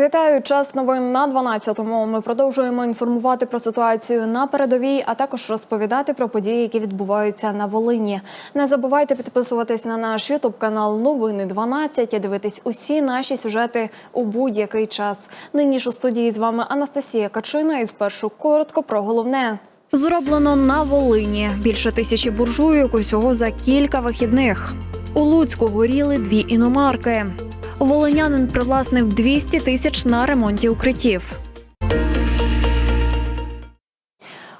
Вітаю час новин на 12-му. Ми продовжуємо інформувати про ситуацію на передовій, а також розповідати про події, які відбуваються на Волині. Не забувайте підписуватись на наш ютуб канал Новини 12 і дивитись усі наші сюжети у будь-який час. Нині ж у студії з вами Анастасія Качина. І спершу коротко про головне. Зроблено на Волині більше тисячі буржуйок усього за кілька вихідних. У Луцьку горіли дві іномарки. Волинянин привласнив 200 тисяч на ремонті укриттів.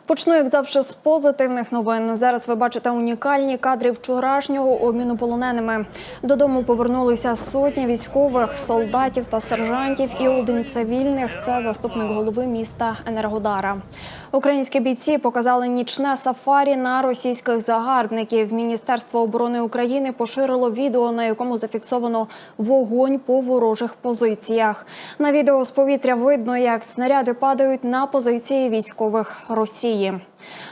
Почну, як завжди, з позитивних новин. Зараз ви бачите унікальні кадри вчорашнього обміну полоненими. Додому повернулися сотні військових, солдатів та сержантів і один цивільних. Це заступник голови міста Енергодара. Українські бійці показали нічне сафарі на російських загарбників. Міністерство оборони України поширило відео, на якому зафіксовано вогонь по ворожих позиціях. На відео з повітря видно, як снаряди падають на позиції військових Росії.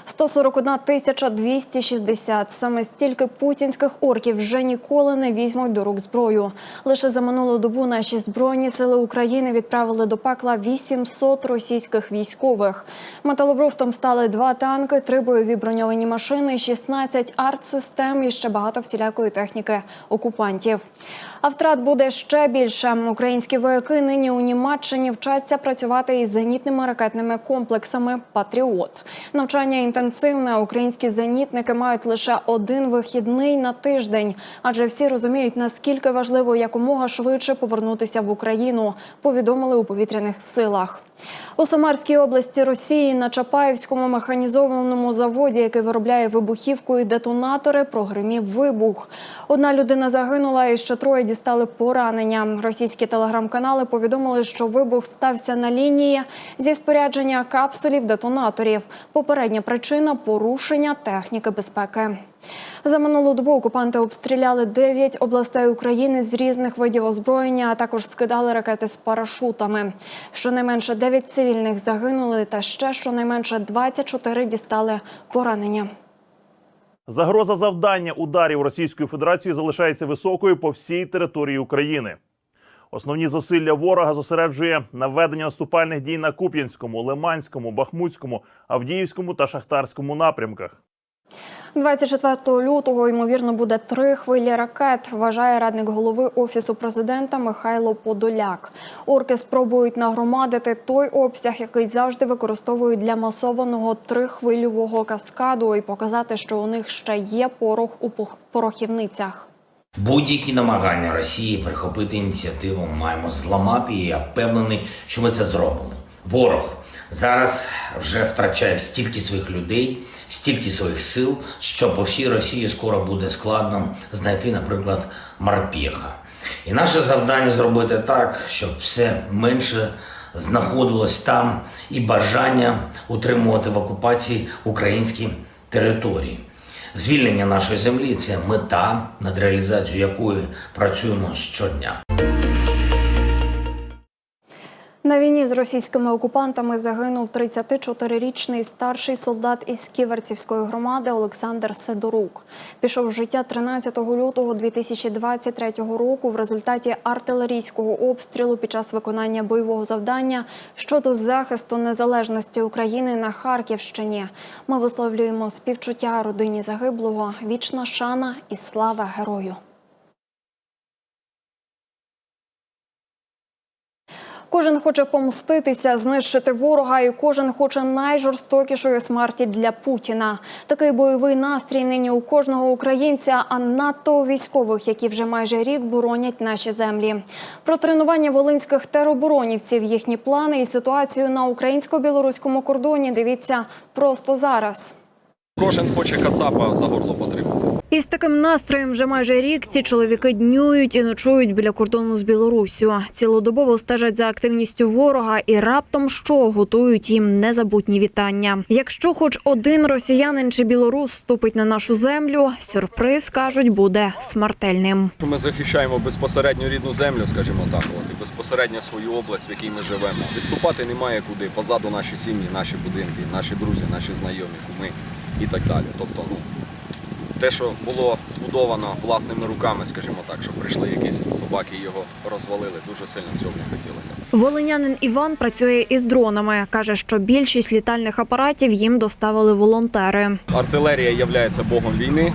141 тисяча 260. Саме стільки путінських орків вже ніколи не візьмуть до рук зброю. Лише за минулу добу наші збройні сили України відправили до пекла 800 російських військових. Металобрухтом стали два танки, три бойові броньовані машини, 16 артсистем і ще багато всілякої техніки окупантів. А втрат буде ще більше. Українські вояки нині у Німеччині вчаться працювати із зенітними ракетними комплексами Патріот. Навчання інтенсивне. Українські зенітники мають лише один вихідний на тиждень, адже всі розуміють, наскільки важливо якомога швидше повернутися в Україну. Повідомили у повітряних силах. У Самарській області Росії на Чапаївському механізованому заводі, який виробляє вибухівку і детонатори, прогримів вибух. Одна людина загинула, і ще троє дістали поранення. Російські телеграм-канали повідомили, що вибух стався на лінії зі спорядження капсулів детонаторів. Попередня причина порушення техніки безпеки. За минулу добу окупанти обстріляли 9 областей України з різних видів озброєння, а також скидали ракети з парашутами. Щонайменше 9 цивільних загинули, та ще щонайменше 24 дістали поранення. Загроза завдання ударів Російської Федерації залишається високою по всій території України. Основні зусилля ворога зосереджує на ведення наступальних дій на Куп'янському, Лиманському, Бахмутському, Авдіївському та Шахтарському напрямках. 24 лютого ймовірно буде три хвилі ракет. Вважає радник голови офісу президента Михайло Подоляк. Орки спробують нагромадити той обсяг, який завжди використовують для масованого трихвильового каскаду, і показати, що у них ще є порох у порохівницях. Будь-які намагання Росії прихопити ініціативу маємо зламати, і я впевнений, що ми це зробимо. Ворог зараз вже втрачає стільки своїх людей, стільки своїх сил, що по всій Росії скоро буде складно знайти, наприклад, Марпєха. І наше завдання зробити так, щоб все менше знаходилось там і бажання утримувати в окупації українські території. Звільнення нашої землі це мета, над реалізацією якої працюємо щодня. На війні з російськими окупантами загинув 34-річний старший солдат із Ківерцівської громади Олександр Сидорук. Пішов з життя 13 лютого 2023 року в результаті артилерійського обстрілу під час виконання бойового завдання щодо захисту незалежності України на Харківщині. Ми висловлюємо співчуття родині загиблого, вічна шана і слава герою. Кожен хоче помститися, знищити ворога, і кожен хоче найжорстокішої смерті для Путіна. Такий бойовий настрій нині у кожного українця, а надто у військових, які вже майже рік боронять наші землі. Про тренування волинських тероборонівців, їхні плани і ситуацію на українсько-білоруському кордоні. Дивіться просто зараз. Кожен хоче кацапа за горло потримати. Із таким настроєм вже майже рік ці чоловіки днюють і ночують біля кордону з Білоруссю. Цілодобово стежать за активністю ворога і раптом що готують їм незабутні вітання. Якщо хоч один росіянин чи білорус ступить на нашу землю, сюрприз кажуть буде смертельним. Ми захищаємо безпосередньо рідну землю, скажімо так, от, і безпосередньо свою область, в якій ми живемо. Відступати немає куди. Позаду наші сім'ї, наші будинки, наші друзі, наші знайомі, куми і так далі. Тобто, ну те, що було збудовано власними руками, скажімо так, що прийшли якісь собаки і його розвалили. Дуже сильно цього не хотілося. Волинянин Іван працює із дронами. каже, що більшість літальних апаратів їм доставили волонтери. Артилерія є богом війни,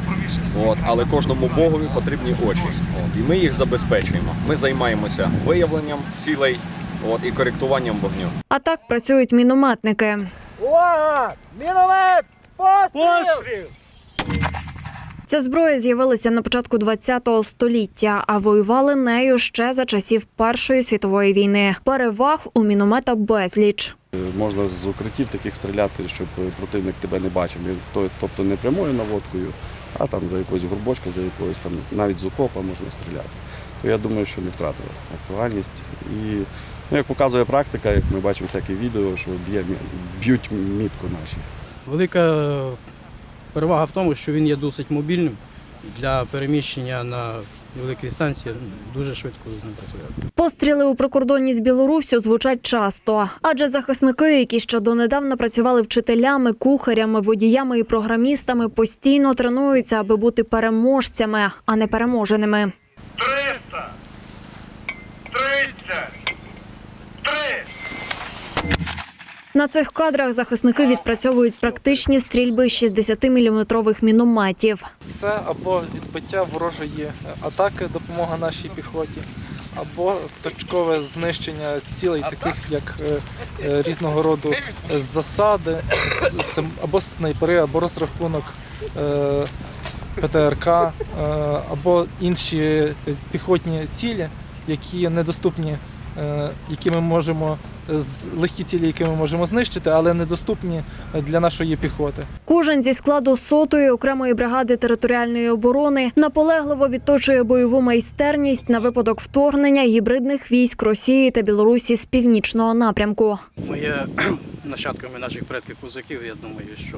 от, але кожному богові потрібні очі. От, і ми їх забезпечуємо. Ми займаємося виявленням цілей от, і коректуванням вогню. А так працюють мінометники. Увага! Міномет! Постріл! Ця зброя з'явилася на початку ХХ століття, а воювали нею ще за часів Першої світової війни. Переваг у міномета безліч. Можна з укриттів таких стріляти, щоб противник тебе не бачив. Тобто не прямою наводкою, а там за якоюсь горбочкою, за якоюсь там навіть з окопа можна стріляти. То я думаю, що не втратили актуальність. І ну, як показує практика, як ми бачимо всякі відео, що б'є, б'ють мітку наші. Велика перевага в тому, що він є досить мобільним для переміщення на великі дистанції. Дуже швидко працює. Постріли у прикордонні з Білоруссю звучать часто, адже захисники, які ще донедавна працювали вчителями, кухарями, водіями і програмістами, постійно тренуються, аби бути переможцями, а не переможеними. 300, 30, На цих кадрах захисники відпрацьовують практичні стрільби 60-мм мінометів. Це або відбиття ворожої атаки, допомога нашій піхоті, або точкове знищення цілей, таких як е, е, різного роду засади, або снайпери, або розрахунок е, ПТРК, або інші піхотні цілі, які недоступні, які ми можемо з легкі цілі, які ми можемо знищити, але недоступні для нашої піхоти. Кожен зі складу сотої окремої бригади територіальної оборони наполегливо відточує бойову майстерність на випадок вторгнення гібридних військ Росії та Білорусі з північного напрямку. Ми є нащадками наших предків козаків. Я думаю, що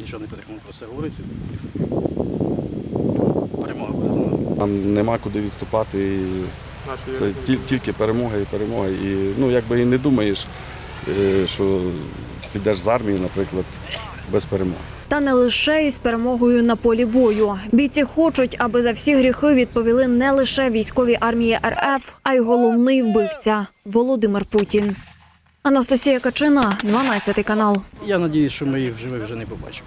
нічого не потрібно про це говорити. Перемога буде. Нам нема куди відступати. І це тільки перемога і перемога. І ну, якби і не думаєш, е, що підеш з армії, наприклад, без перемоги. Та не лише із перемогою на полі бою. Бійці хочуть, аби за всі гріхи відповіли не лише військові армії РФ, а й головний вбивця Володимир Путін. Анастасія Качина, 12 канал. Я сподіваюся, що ми їх живих вже не побачимо.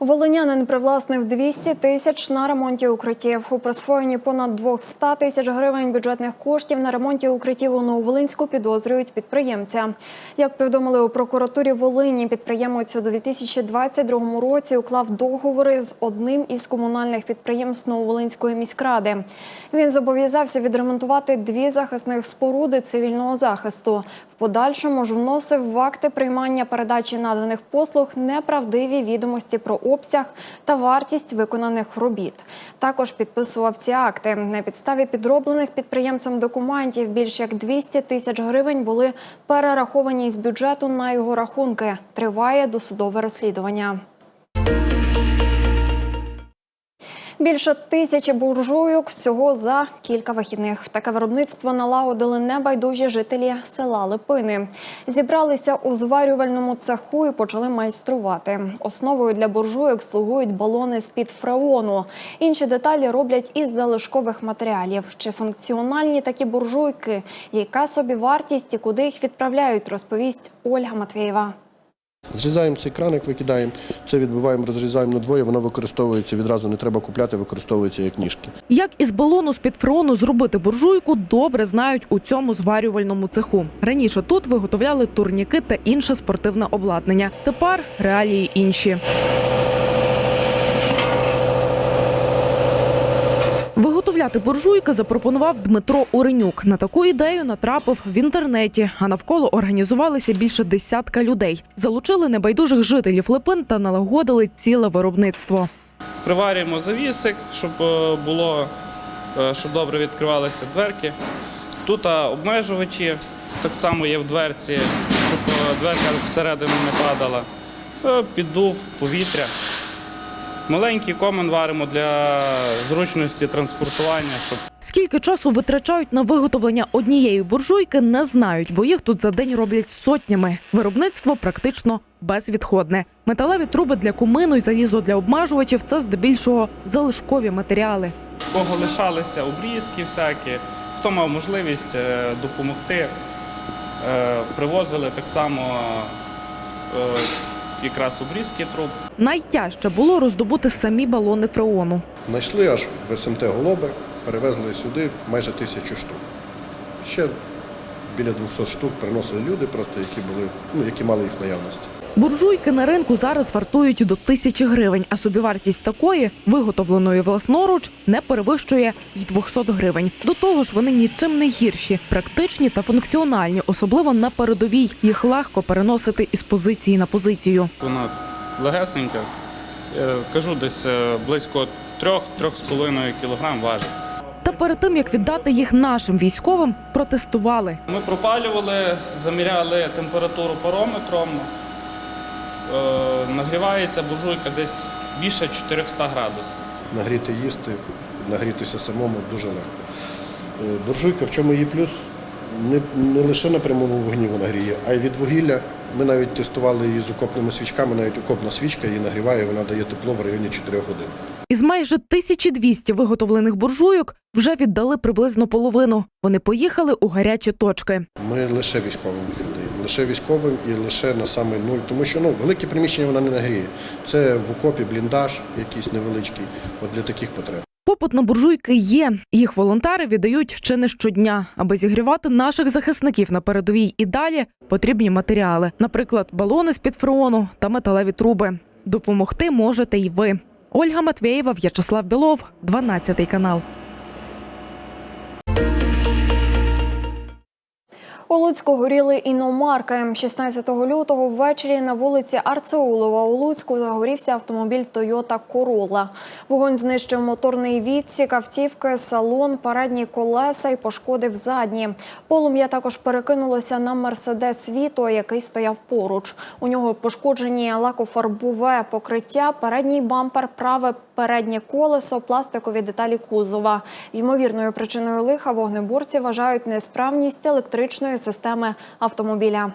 Волинянин привласнив 200 тисяч на ремонті укриттів. У присвоєнні понад 200 тисяч гривень бюджетних коштів на ремонті укриттів у Нововолинську підозрюють підприємця. Як повідомили у прокуратурі Волині, підприємець у 2022 році уклав договори з одним із комунальних підприємств Нововолинської міськради. Він зобов'язався відремонтувати дві захисних споруди цивільного захисту. В подальшому ж вносив в акти приймання передачі наданих послуг неправдиві відомості про обсяг та вартість виконаних робіт. Також підписував ці акти. На підставі підроблених підприємцем документів більш як 200 тисяч гривень були перераховані із бюджету на його рахунки. Триває досудове розслідування. Більше тисячі буржуйок всього за кілька вихідних. Таке виробництво налагодили небайдужі жителі села Липини. Зібралися у зварювальному цеху і почали майструвати. Основою для буржуйок слугують балони з під фреону. Інші деталі роблять із залишкових матеріалів. Чи функціональні такі буржуйки? Яка собі вартість і куди їх відправляють? Розповість Ольга Матвєєва. Зрізаємо цей краник, викидаємо, це відбиваємо, розрізаємо на двоє, воно використовується відразу, не треба купляти, використовується як ніжки. Як із балону з-під фрону зробити буржуйку, добре знають у цьому зварювальному цеху. Раніше тут виготовляли турніки та інше спортивне обладнання. Тепер реалії інші. Виготовляти буржуйки запропонував Дмитро Уренюк. На таку ідею натрапив в інтернеті, а навколо організувалися більше десятка людей. Залучили небайдужих жителів Липин та налагодили ціле виробництво. Приварюємо завісик, щоб е, було, е, щоб добре відкривалися дверки. Тут обмежувачі так само є в дверці, щоб е, дверка всередину не падала. Е, Піддув повітря. Маленький комен варимо для зручності транспортування, щоб Скільки часу витрачають на виготовлення однієї буржуйки, не знають, бо їх тут за день роблять сотнями. Виробництво практично безвідходне. Металеві труби для кумину й залізо для обмежувачів це здебільшого залишкові матеріали. В кого лишалися обрізки всякі, хто мав можливість е, допомогти, е, привозили так само е, якраз обрізки труб. Найтяжче було роздобути самі балони фреону. Знайшли аж в СМТ Голоби, перевезли сюди майже тисячу штук. Ще біля 200 штук приносили люди, просто які були, ну, які мали їх наявності. Буржуйки на ринку зараз вартують до тисячі гривень, а собівартість такої, виготовленої власноруч, не перевищує й 200 гривень. До того ж, вони нічим не гірші, практичні та функціональні, особливо на передовій. Їх легко переносити із позиції на позицію. Вона легесенька, е, кажу, десь е, близько 3-3,5 кг важить. Та перед тим як віддати їх нашим військовим, протестували. Ми пропалювали, заміряли температуру парометром. Е, Нагрівається буржуйка десь більше 400 градусів. Нагріти їсти, нагрітися самому дуже легко. Е, Буржуйка, в чому її плюс? Не, не лише на прямому вогні вона гріє, а й від вугілля. Ми навіть тестували її з окопними свічками, навіть окопна свічка її нагріває, вона дає тепло в районі 4 годин. Із майже 1200 виготовлених буржуйок вже віддали приблизно половину. Вони поїхали у гарячі точки. Ми лише військовим їх віддаємо. Лише військовим і лише на самий нуль. Тому що ну, велике приміщення вона не нагріє. Це в окопі бліндаж якийсь невеличкий, от для таких потреб. Попит на буржуйки є. Їх волонтери віддають чи не щодня, аби зігрівати наших захисників на передовій і далі потрібні матеріали, наприклад, балони з під фреону та металеві труби. Допомогти можете й ви. Ольга Матвєєва, В'ячеслав Білов, 12 канал. У Луцьку горіли іномарки. 16 лютого ввечері на вулиці Арцеулова у Луцьку загорівся автомобіль Toyota Corolla. Вогонь знищив моторний відсік, автівки, салон, передні колеса і пошкодив задні. Полум'я також перекинулося на Мерседес Віто, який стояв поруч. У нього пошкоджені лакофарбове покриття, передній бампер, праве переднє колесо, пластикові деталі кузова. Ймовірною причиною лиха вогнеборці вважають несправність електричної системи автомобіля.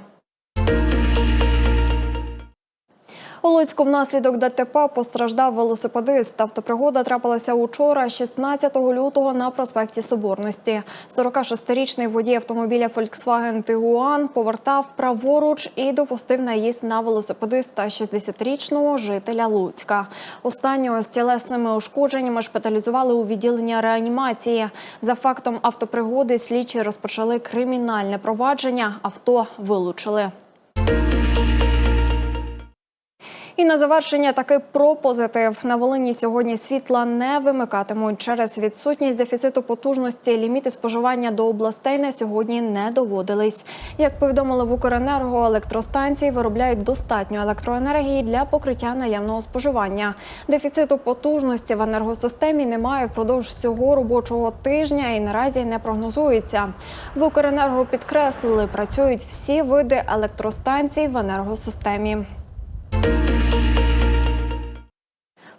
У Луцьку внаслідок ДТП постраждав велосипедист. Автопригода трапилася учора, 16 лютого, на проспекті Соборності. 46-річний водій автомобіля Volkswagen Tiguan повертав праворуч і допустив наїзд на велосипедиста 60-річного жителя Луцька. Останнього з тілесними ушкодженнями шпиталізували у відділення реанімації. За фактом автопригоди слідчі розпочали кримінальне провадження. Авто вилучили. І на завершення таки про позитив. На Волині сьогодні світла не вимикатимуть. Через відсутність дефіциту потужності ліміти споживання до областей на сьогодні не доводились. Як повідомили в Укренерго, електростанції виробляють достатньо електроенергії для покриття наявного споживання. Дефіциту потужності в енергосистемі немає впродовж всього робочого тижня і наразі не прогнозується. В Укренерго підкреслили, працюють всі види електростанцій в енергосистемі.